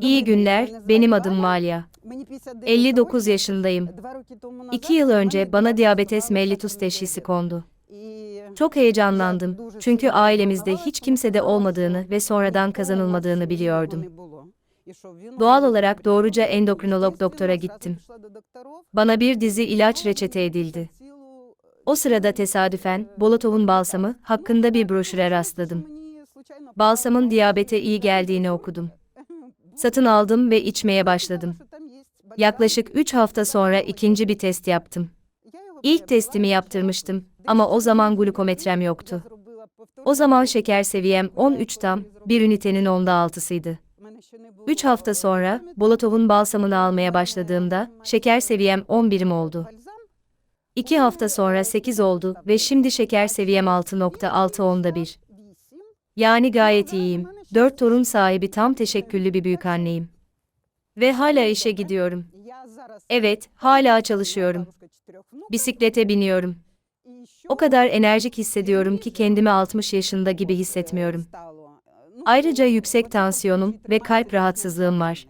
İyi günler, benim adım Malia. 59 yaşındayım. 2 yıl önce bana diabetes mellitus teşhisi kondu. Çok heyecanlandım çünkü ailemizde hiç kimsede olmadığını ve sonradan kazanılmadığını biliyordum. Doğal olarak doğruca endokrinolog doktora gittim. Bana bir dizi ilaç reçete edildi. O sırada tesadüfen Bolotov'un balsamı hakkında bir broşüre rastladım. Balsamın diyabete iyi geldiğini okudum. Satın aldım ve içmeye başladım. Yaklaşık 3 hafta sonra ikinci bir test yaptım. İlk testimi yaptırmıştım ama o zaman glukometrem yoktu. O zaman şeker seviyem 13 tam, bir ünitenin onda altısıydı. 3 hafta sonra Bolotov'un balsamını almaya başladığımda şeker seviyem 11'im oldu. 2 hafta sonra 8 oldu ve şimdi şeker seviyem 6.6 onda bir. Yani gayet iyiyim. 4 torun sahibi tam teşekküllü bir büyükanneyim. Ve hala işe gidiyorum. Evet, hala çalışıyorum. Bisiklete biniyorum. O kadar enerjik hissediyorum ki kendimi 60 yaşında gibi hissetmiyorum. Ayrıca yüksek tansiyonum ve kalp rahatsızlığım var.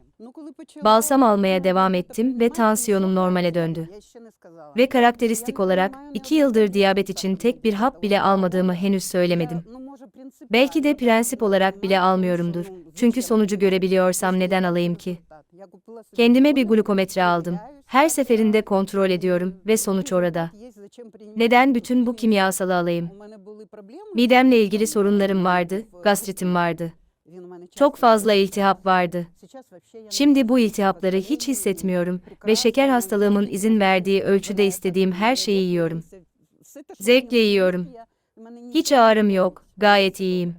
Balsam almaya devam ettim ve tansiyonum normale döndü. Ve karakteristik olarak 2 yıldır diyabet için tek bir hap bile almadığımı henüz söylemedim. Belki de prensip olarak bile almıyorumdur. Çünkü sonucu görebiliyorsam neden alayım ki? Kendime bir glukometre aldım. Her seferinde kontrol ediyorum ve sonuç orada. Neden bütün bu kimyasalı alayım? Midemle ilgili sorunlarım vardı, gastritim vardı. Çok fazla iltihap vardı. Şimdi bu iltihapları hiç hissetmiyorum ve şeker hastalığımın izin verdiği ölçüde istediğim her şeyi yiyorum. Zevkle yiyorum. Hiç ağrım yok, gayet iyiyim.